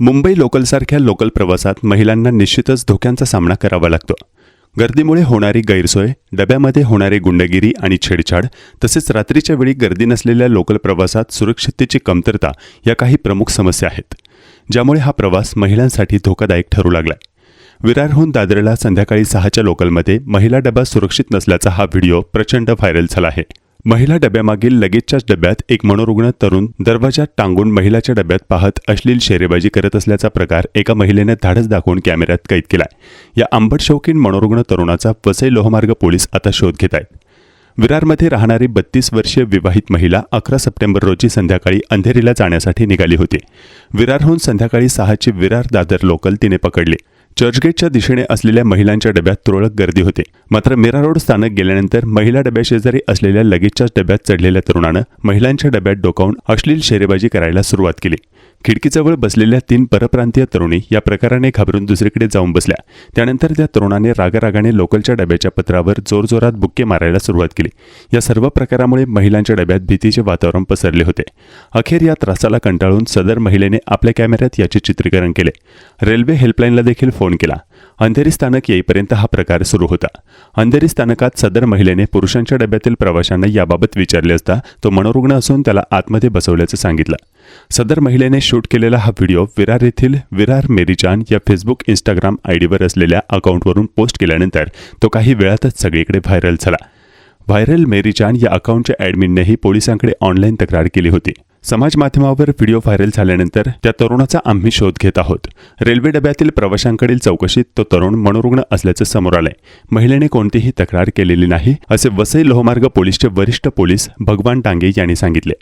Mumbai लोकलसारख्या local प्रवासात महिलांना निश्चितच धोक्यांचा सामना करावा लागतो. गर्दीमुळे होणारी गैरसोय डब्यामध्ये होणारी गुंडगिरी आणि छेडछाड तसेच रात्रीच्या वेळी गर्दी नसलेल्या लोकल प्रवासात सुरक्षिततेची कमतरता या काही प्रमुख समस्या आहेत ज्यामुळे हा प्रवास महिलांसाठी धोकादायक ठरू लागला. विरारहून दादरला संध्याकाळी सहाच्या लोकलमध्ये महिला डबा सुरक्षित नसल्याचा हा व्हिडिओ प्रचंड व्हायरल झाला आहे. महिला डब्यामागील लगेचच्याच डब्यात एक मनोरुग्ण तरुण दरवाजात टांगून महिलाच्या डब्यात पाहत अश्लील शेरेबाजी करत असल्याचा प्रकार एका महिलेने धाडस दाखवून कॅमेऱ्यात कैद केलाय. या आंबट शौकीन मनोरुग्ण तरुणाचा वसई लोहमार्ग पोलीस आता शोध घेत आहेत. विरारमध्ये राहणारी बत्तीस वर्षीय विवाहित महिला अकरा सप्टेंबर रोजी संध्याकाळी अंधेरीला जाण्यासाठी निघाली होती. विरारहून संध्याकाळी सहाची विरार दादर लोकल तिने पकडली. चर्चगेटच्या दिशेने असलेल्या महिलांच्या डब्यात तुरळक गर्दी होते. मात्र मीरा रोड स्थानक गेल्यानंतर महिला डब्याशेजारी असलेल्या लगेचच्याच डब्यात चढलेल्या तरुणानं महिलांच्या डब्यात डोकावून अश्लील शेरेबाजी करायला सुरुवात केली. खिडकीजवळ बसलेल्या तीन परप्रांतीय तरुणी या प्रकाराने घाबरून दुसरीकडे जाऊन बसल्या. त्यानंतर त्या तरुणाने रागारागाने लोकलच्या डब्याच्या पत्रावर जोरजोरात बुक्के मारायला सुरुवात केली. या सर्व प्रकारामुळे महिलांच्या डब्यात भीतीचे वातावरण पसरले होते. अखेर या त्रासाला कंटाळून सदर महिलेने आपल्या कॅमेऱ्यात याचे चित्रीकरण केले. रेल्वे हेल्पलाईनला देखील फोन केला. अंधेरी स्थानक येईपर्यंत हा प्रकार सुरू होता. अंधेरी स्थानकात सदर महिलेने पुरुषांच्या डब्यातील प्रवाशांना याबाबत विचारले असता तो मनोरुग्ण असून त्याला आतमध्ये बसवल्याचं सांगितलं. सदर महिलेने शूट केलेला हा व्हिडिओ विरार येथील विरार मेरीजान या फेसबुक इंस्टाग्राम आयडीवर असलेल्या अकाउंटवरून पोस्ट केल्यानंतर तो काही वेळातच सगळीकडे व्हायरल झाला. व्हायरल मेरीजान या अकाउंटच्या ॲडमिननेही पोलिसांकडे ऑनलाईन तक्रार केली होती. समाज माध्यमावर व्हिडिओ व्हायरल झाल्यानंतर त्या तरुणाचा आम्ही शोध घेत आहोत. रेल्वे डब्यातील प्रवाशांकडील चौकशीत तो तरुण मनोरुग्ण असल्याचं समोर आलंय. महिलेने कोणतीही तक्रार केलेली नाही असे वसई लोहमार्ग पोलीसचे वरिष्ठ पोलीस भगवान डांगे यांनी सांगितले.